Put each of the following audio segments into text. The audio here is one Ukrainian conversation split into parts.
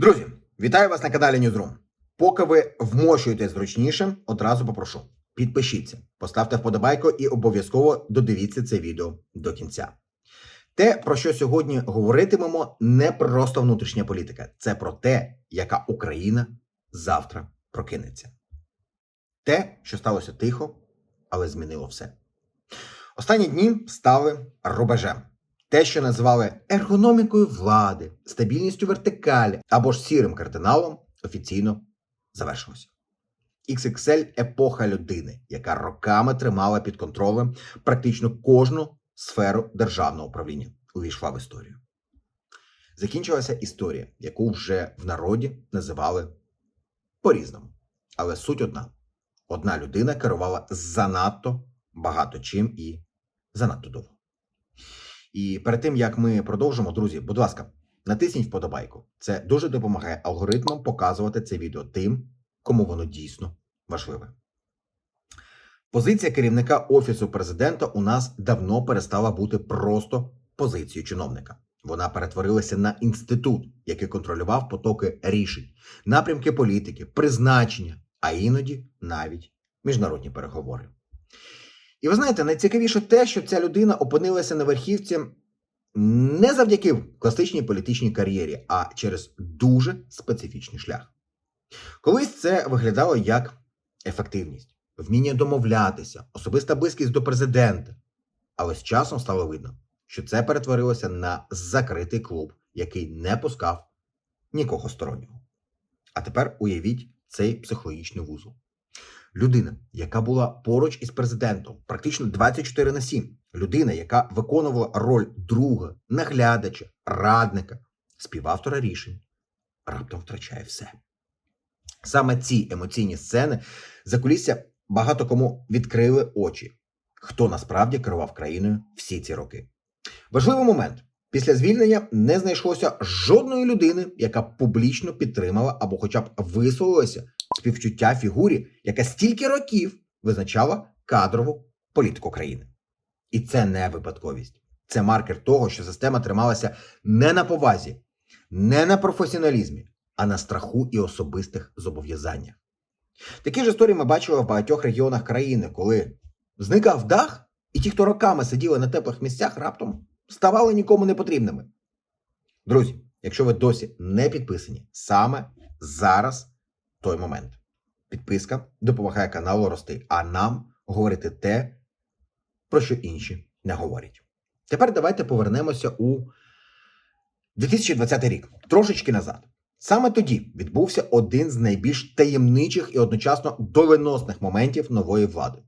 Друзі, вітаю вас на каналі Newsroom. Поки ви вмощуєтесь зручніше, одразу попрошу. Підпишіться, поставте вподобайку і обов'язково додивіться це відео до кінця. Те, про що сьогодні говоритимемо, не просто внутрішня політика, це про те, яка Україна завтра прокинеться. Те, що сталося тихо, але змінило все. Останні дні стали рубежем. Те, що називали ергономікою влади, стабільністю вертикалі або ж сірим кардиналом, офіційно завершилося. XXL епоха людини, яка роками тримала під контролем практично кожну сферу державного управління, увійшла в історію. Закінчилася історія, яку вже в народі називали по-різному. Але суть одна: одна людина керувала занадто багато чим і занадто довго. І перед тим як ми продовжимо, друзі, будь ласка, натисніть вподобайку. Це дуже допомагає алгоритмам показувати це відео тим, кому воно дійсно важливе. Позиція керівника офісу президента у нас давно перестала бути просто позицією чиновника. Вона перетворилася на інститут, який контролював потоки рішень, напрямки політики, призначення, а іноді навіть міжнародні переговори. І ви знаєте, найцікавіше те, що ця людина опинилася на верхівці не завдяки класичній політичній кар'єрі, а через дуже специфічний шлях. Колись це виглядало як ефективність, вміння домовлятися, особиста близькість до президента. Але з часом стало видно, що це перетворилося на закритий клуб, який не пускав нікого стороннього. А тепер уявіть цей психологічний вузол. Людина, яка була поруч із президентом, практично 24 на 7. Людина, яка виконувала роль друга, наглядача, радника, співавтора рішень, раптом втрачає все. Саме ці емоційні сцени за кулісся багато кому відкрили очі, хто насправді керував країною всі ці роки. Важливий момент. Після звільнення не знайшлося жодної людини, яка публічно підтримала або хоча б висловилася співчуття фігурі, яка стільки років визначала кадрову політику країни. І це не випадковість. Це маркер того, що система трималася не на повазі, не на професіоналізмі, а на страху і особистих зобов'язаннях. Такі ж історії ми бачили в багатьох регіонах країни, коли зникав дах, і ті, хто роками сиділи на теплих місцях, раптом ставали нікому не потрібними. Друзі, якщо ви досі не підписані, саме зараз той момент. Підписка допомагає каналу рости, а нам говорити те, про що інші не говорять. Тепер давайте повернемося у 2020 рік, трошечки назад. Саме тоді відбувся один з найбільш таємничих і одночасно доленосних моментів нової влади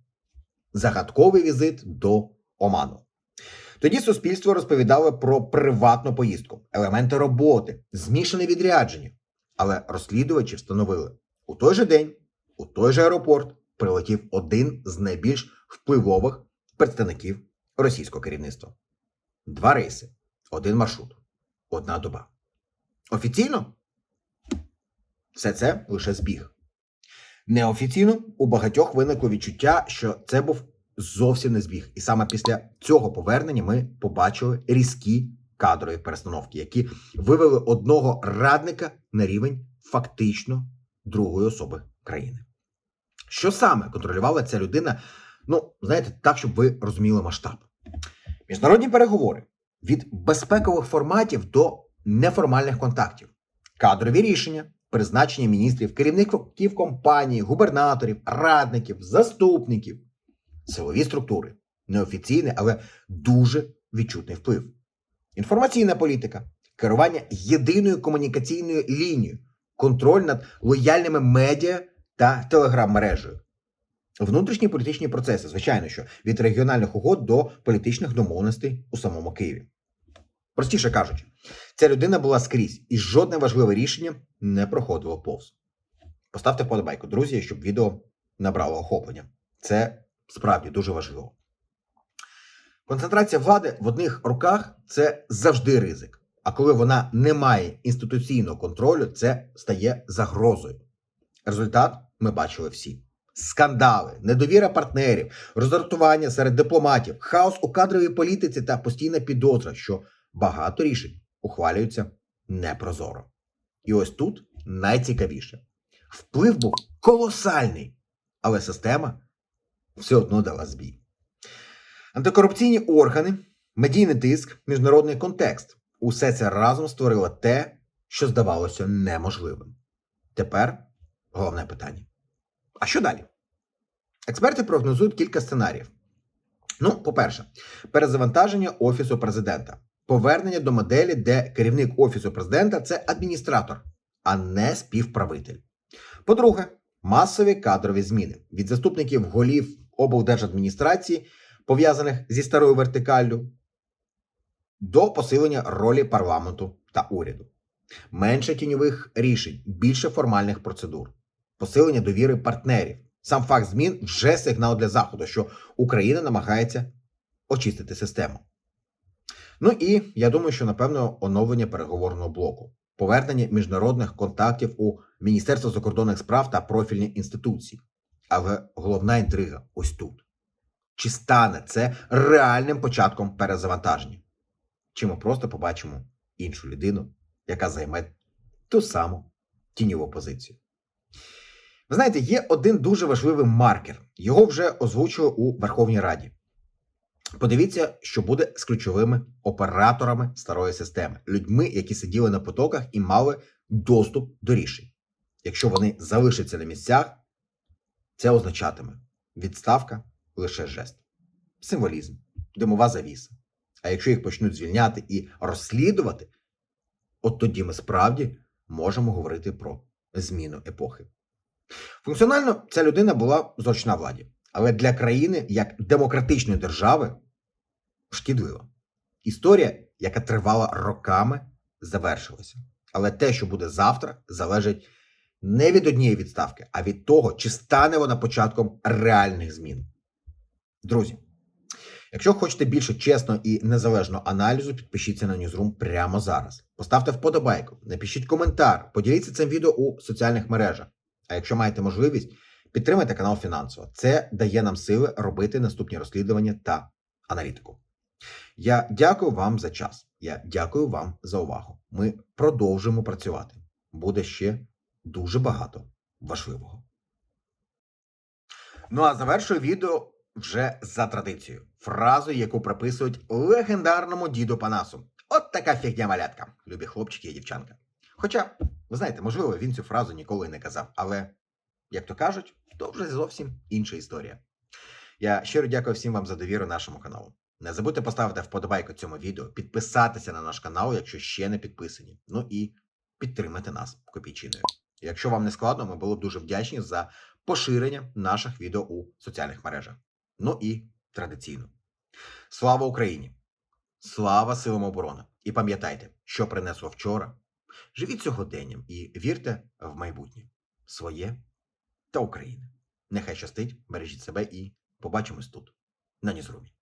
загадковий візит до Оману. Тоді суспільство розповідало про приватну поїздку, елементи роботи, змішане відрядження. Але розслідувачі встановили, у той же день, у той же аеропорт прилетів один з найбільш впливових представників російського керівництва. Два рейси, один маршрут, одна доба. Офіційно все це лише збіг. Неофіційно у багатьох виникло відчуття, що це був зовсім не збіг. І саме після цього повернення ми побачили різкі кадрові перестановки, які вивели одного радника на рівень фактично другої особи країни. Що саме контролювала ця людина? Ну, знаєте, так, щоб ви розуміли масштаб. Міжнародні переговори від безпекових форматів до неформальних контактів, кадрові рішення, призначення міністрів, керівників компаній, губернаторів, радників, заступників, силові структури, неофіційний, але дуже відчутний вплив. Інформаційна політика, керування єдиною комунікаційною лінією, контроль над лояльними медіа та телеграм-мережею. Внутрішні політичні процеси, звичайно, що від регіональних угод до політичних домовленостей у самому Києві. Простіше кажучи, ця людина була скрізь, і жодне важливе рішення не проходило повз. Поставте вподобайку, друзі, щоб відео набрало охоплення. Це справді дуже важливо. Концентрація влади в одних руках це завжди ризик. А коли вона не має інституційного контролю, це стає загрозою. Результат ми бачили всі: скандали, недовіра партнерів, роздратування серед дипломатів, хаос у кадровій політиці та постійна підозра, що багато рішень ухвалюються непрозоро. І ось тут найцікавіше. Вплив був колосальний, але система все одно дала збій. Антикорупційні органи, медійний тиск, міжнародний контекст усе це разом створило те, що здавалося неможливим. Тепер головне питання. А що далі? Експерти прогнозують кілька сценаріїв. Ну, по-перше, перезавантаження Офісу президента, повернення до моделі, де керівник Офісу президента це адміністратор, а не співправитель. По-друге, масові кадрові зміни від заступників голів облдержадміністрації, пов'язаних зі старою вертикаллю, до посилення ролі парламенту та уряду, менше тіньових рішень, більше формальних процедур, посилення довіри партнерів. Сам факт змін вже сигнал для Заходу, що Україна намагається очистити систему. Ну і я думаю, що напевно оновлення переговорного блоку, повернення міжнародних контактів у Міністерство закордонних справ та профільні інституції. Але головна інтрига ось тут: чи стане це реальним початком перезавантаження? Чи ми просто побачимо іншу людину, яка займе ту саму тіньову позицію? Ви знаєте, є один дуже важливий маркер. Його вже озвучили у Верховній Раді. Подивіться, що буде з ключовими операторами старої системи, людьми, які сиділи на потоках і мали доступ до рішень. Якщо вони залишаться на місцях, це означатиме відставка лише жест, символізм, димова завіса. А якщо їх почнуть звільняти і розслідувати, от тоді ми справді можемо говорити про зміну епохи. Функціонально ця людина була зручна владі, але для країни як демократичної держави шкідлива. Історія, яка тривала роками, завершилася. Але те, що буде завтра, залежить не від однієї відставки, а від того, чи стане вона початком реальних змін. Друзі, якщо хочете більше чесного і незалежного аналізу, підпишіться на Newsroom прямо зараз. Поставте вподобайку, напишіть коментар, поділіться цим відео у соціальних мережах. А якщо маєте можливість, підтримайте канал фінансово. Це дає нам сили робити наступні розслідування та аналітику. Я дякую вам за час. Я дякую вам за увагу. Ми продовжуємо працювати. Буде ще дуже багато важливого. Ну а завершую відео вже за традицією. Фразою, яку приписують легендарному діду Панасу. От така фігня малятка, любі хлопчики і дівчанка. Хоча, ви знаєте, можливо, він цю фразу ніколи не казав, але, як то кажуть, то вже зовсім інша історія. Я щиро дякую всім вам за довіру нашому каналу. Не забудьте поставити вподобайку цьому відео, підписатися на наш канал, якщо ще не підписані. Ну і підтримати нас копійчиною. Якщо вам не складно, ми були б дуже вдячні за поширення наших відео у соціальних мережах. Ну і традиційно. Слава Україні! Слава силам оборони! І пам'ятайте, що принесло вчора. Живіть сьогоденням і вірте в майбутнє своє та України. Нехай щастить, бережіть себе і побачимось тут, на Нізрумі.